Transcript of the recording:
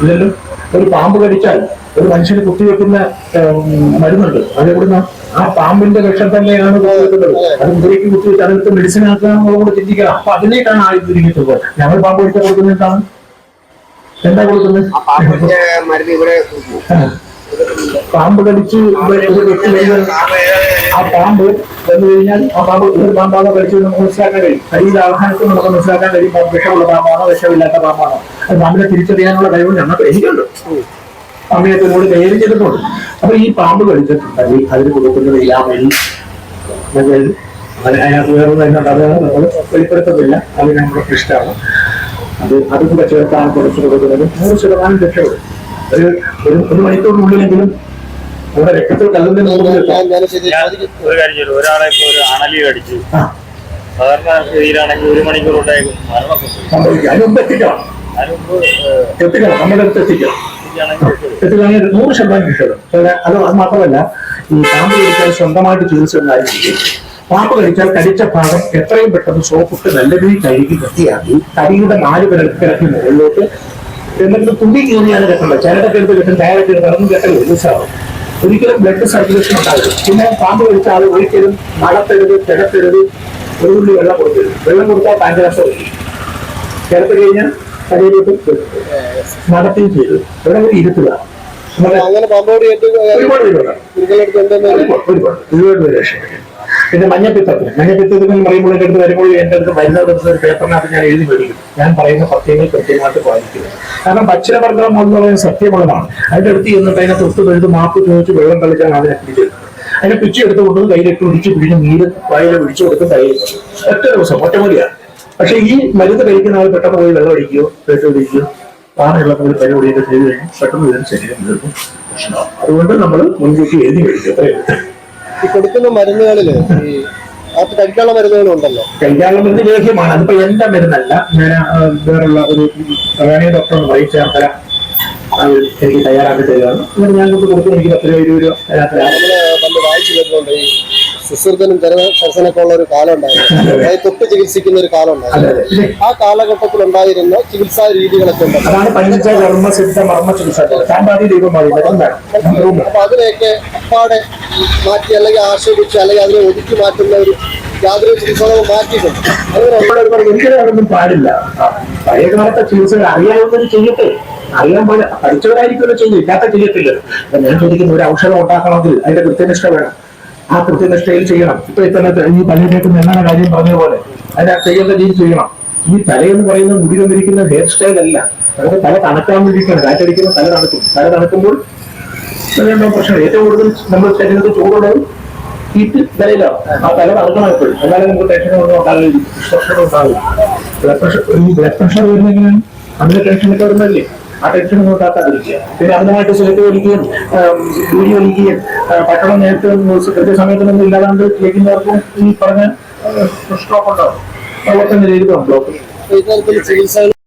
ഇല്ലല്ലോ ഒരു പാമ്പ് കടിച്ചാൽ ഒരു മനുഷ്യന് കുത്തിവെക്കുന്ന മരുന്നുണ്ട്. അത് എവിടുന്ന ആ പാമ്പിന്റെ വിഷം തന്നെയാണ് പോകുന്നത് അത് മുറിക്ക് കുത്തിവെച്ച് അതെടുത്ത് മെഡിസിൻ ആക്കാനുള്ള കൂടെ ചിന്തിക്കണം. അപ്പൊ അതിലേക്കാണ് ആയി തിരിഞ്ഞിട്ടുള്ളത് ഞങ്ങൾ പാമ്പ് കടിച്ചാൽ കൊടുക്കുന്നതാണ് എന്താ കൊടുക്കുന്നത്? പാമ്പ് കടിച്ച് ആ പാമ്പ് വന്നു കഴിഞ്ഞാൽ ആ പാമ്പ് ഒരു പാമ്പാണോ കടിച്ചത് നമുക്ക് മനസ്സിലാക്കാൻ കഴിയും. കടിയുടെ ആഹാരത്തിൽ നമുക്ക് മനസ്സിലാക്കാൻ കഴിയും വിഷമുള്ള പാമ്പാണോ വിഷമില്ലാത്ത പാമ്പാണോ. അത് പാമ്പിനെ തിരിച്ചറിയാനുള്ള കഴിവ് ഞങ്ങൾക്ക് എനിക്കുണ്ട്. അമ്മയത്തിനോട് കൈകാര്യം ചെയ്തിട്ടുണ്ട്. അപ്പൊ ഈ പാമ്പ് കഴിച്ചിട്ടുണ്ടെങ്കിൽ അതിന് മറ്റേ അങ്ങനെ അതിനകത്ത് വേറെ അത് നമ്മൾ വെളിപ്പെടുത്തുന്നില്ല. അത് ഞങ്ങളുടെ ഇഷ്ടമാണ്. അത് അതും കൂടെ ചേർത്താണ് കുറച്ച് കൊടുക്കുന്നത്. നൂറ് ശതമാനം രക്ഷപ്പെടും ഒരു ഒരു മണിക്കൂറിനുള്ളിലെങ്കിലും നമ്മുടെ രക്തത്തിൽ കല്ലുന്നതിന് ഒരു കാര്യം ചെയ്തു ഒരാളെ ഇപ്പൊ ഒരു അണലി കടിച്ചു. സാധാരണ രീതിയിലാണെങ്കിൽ ഒരു മണിക്കൂർ മരണം സംഭവിക്കും. മുമ്പ് എത്തിക്കണം. നമ്മുടെ അടുത്ത്. എത്തിക്കുകയാണെങ്കിൽ നൂറ് ശതമാനം കിട്ടും. അത് അത് മാത്രമല്ല ഈ പാമ്പ് കടിച്ചാൽ സ്വന്തമായിട്ട് ചികിത്സ ഉണ്ടായിരിക്കും പാമ്പ് കടിച്ചാൽ കടിച്ച ഭാഗം എത്രയും പെട്ടെന്ന് സോപ്പിട്ട് നല്ല രീതിയിൽ കഴുകി വൃത്തിയാക്കി കടിയുടെ നാല് പിറക്കി മുകളിലോട്ട്. എന്നിട്ട് തുണി കീറിയാണ് കെട്ടേണ്ടത് ചിലടൊക്കെ എടുത്ത് കെട്ടും ചായ എടുത്ത് അതൊന്നും കെട്ടൽ ലൂസാവും ഒരിക്കലും ബ്ലഡ് സർക്കുലേഷൻ ഉണ്ടാകരുത് പിന്നെ പാമ്പ് കഴിച്ചാൽ ആൾ ഒരിക്കലും നടത്തരുത് കിടത്തരുത് ഒരു തുള്ളി വെള്ളം കൊടുക്കരുത്. വെള്ളം കൊടുത്താൽ വരും കിടത്തി കഴിഞ്ഞാൽ ശരീരത്തിൽ നടത്തുകയും ചെയ്തു. ഇവിടെ ഇരുത്തുക ഒരുപാട് ഒരുപാട് ഒരുപാട്. പേര് രക്ഷപ്പെട്ടു പിന്നെ മഞ്ഞപ്പിത്തത്തിന് മഞ്ഞപ്പിത്തത്തിന് പറയുമ്പോൾ എന്റെ അടുത്ത് വരുമ്പോൾ എന്റെ അടുത്ത് മരുന്ന് എടുത്ത ഒരു പേപ്പറിനകത്ത് ഞാൻ എഴുതി മേടിക്കും ഞാൻ പറയുന്ന സത്യങ്ങൾ കൃത്യമായിട്ട് പാലിക്കുക കാരണം ഭക്ഷണവർഗം എന്ന് പറയുന്നത് സത്യമുള്ളതാണ്. അതിന്റെ അടുത്ത് ചെന്നിട്ട് അതിനെ തൊട്ട് തൊഴുത് മാപ്പ് ചോദിച്ച് വെള്ളം കളിക്കാൻ അതിനെ പിടിച്ചത് അതിനെ പിച്ചി എടുത്ത് കൊണ്ടുവന്ന് കയ്യിലിട്ട് പിടിച്ച് പിഴിഞ്ഞ് നീര് വായിൽ പിടിച്ചു കൊടുത്ത് കയ്യിൽ ഒറ്റ ദിവസം ഒറ്റമൂലിയാണ് പക്ഷെ ഈ മരുന്ന് കഴിക്കുന്ന ആൾ പെട്ടെന്ന് പോയി വെള്ളം അടിക്കുകയോ വെള്ളം ഒടിക്കുകയോ പാറയുള്ള ഒരു ഒടിയൊക്കെ ചെയ്ത് കഴിഞ്ഞാൽ പെട്ടെന്ന് ഇതിന് ശരീരം തീർക്കും അതുകൊണ്ട് നമ്മൾ മുൻകൂട്ടി എഴുതി കഴിക്കും അത്രയും ഈ കൊടുക്കുന്ന മരുന്നുകളിൽ ഈ അത് കഴിക്കാനുള്ള മരുന്നുകളും ഉണ്ടല്ലോ. കഴിക്കാനുള്ള മരുന്ന് ലേഹ്യമാണ്. അതിപ്പോ എന്റെ മരുന്നല്ല. ഞാൻ വേറെയുള്ള വേറുള്ള ഒരു വേണേ ഡോക്ടർ പറയും ചേർത്തല എനിക്ക് തയ്യാറാക്കി തരികയാണ് എന്നിട്ട് ഞാൻ കൊടുക്കും. എനിക്ക് പത്ത് രൂപ ഇരുപത് രൂപ. പണ്ട് വായിച്ചു കേട്ടിട്ടുണ്ട്. ഈ ചരവ സരസനൊക്കെ ഉള്ള ഒരു കാലം ഉണ്ടായിരുന്നു. അതായത് തൊട്ട് ചികിത്സിക്കുന്ന ഒരു കാലം ഉണ്ടായിരുന്നു. ആ കാലഘട്ടത്തിൽ ഉണ്ടായിരുന്ന ചികിത്സാ രീതികളൊക്കെ ഉണ്ടല്ലോ. അതാണ് പഞ്ചകർമ്മ സിദ്ധ മർമ്മ ചികിത്സ. അപ്പൊ അതിനെയൊക്കെ അപ്പാടെ മാറ്റി അല്ലെങ്കിൽ ആക്ഷേപിച്ച് അല്ലെങ്കിൽ അതിനെ ഒതുക്കി മാറ്റുന്ന ഒരു യാതൊരു ചികിത്സകളും മാറ്റിയിട്ടുണ്ട് അതൊന്നും പാടില്ല? പഴയകാലത്തെ ചികിത്സകൾ അറിയാവുന്നവർ ചെയ്യട്ടെ. അറിയാൻ പോലെ പഠിച്ചവരായിരിക്കുമല്ലോ ചെയ്യും ഇല്ലാത്ത ചെയ്യത്തില്ല. ഞാൻ ചോദിക്കുന്ന ഒരു ഔഷധം ഉണ്ടാക്കണമെങ്കിൽ അതിന്റെ കൃത്യനിഷ്ഠ വേണം. ആ കൃത്യനിഷ്ഠയിൽ ചെയ്യണം. ഇപ്പൊ ഇത്തരത്തിൽ ഈ പള്ളിയിലേക്ക് എന്നാണ് കാര്യം പറഞ്ഞ പോലെ അതിനെ ചെയ്യേണ്ട രീതി ചെയ്യണം. ഈ തലയെന്ന് പറയുന്ന മുടി തന്നിരിക്കുന്ന ഹെയർ സ്റ്റൈൽ അല്ല. നമുക്ക് തല തണുക്കാൻ വേണ്ടിയിട്ടാണ്. കാറ്റടിക്കുമ്പോൾ തല തണുക്കും. തല തണുക്കുമ്പോൾ അതുകൊണ്ടാണ് പ്രശ്നം ഏറ്റവും കൂടുതൽ നമ്മുടെ ശരീരത്തിൽ ചൂടുള്ളത് ഹീറ്റ് തലയിലോ ആ തല നടക്കണം എപ്പോഴും. എന്നാലും നമുക്ക് ടെൻഷൻ ഒന്നും ഉണ്ടാകില്ല പ്രഷർ ഉണ്ടാവില്ല. ബ്ലഡ് പ്രഷർ ഈ ബ്ലഡ് പ്രഷർ വരുന്നെങ്കിലും അതിന്റെ ടെൻഷൻ ടെൻഷനൊക്കെ വരുന്നല്ലേ ആ ടെൻഷൻ ഒന്നും ഉണ്ടാക്കാതിരിക്കുക. പിന്നെ അതിനായിട്ട് സിഗരറ്റ് വലിക്കുകയും വീടി വലിക്കുകയും പട്ടണം നേരത്തെ കൃത്യസമയത്തിനൊന്നും ഇല്ലാതാണ്ട് കേൾക്കുന്നവർക്കും ഈ പറഞ്ഞ സ്ട്രോക്ക് ഉണ്ടാവും. അതുപോലെ തന്നെ ബ്ലോക്ക്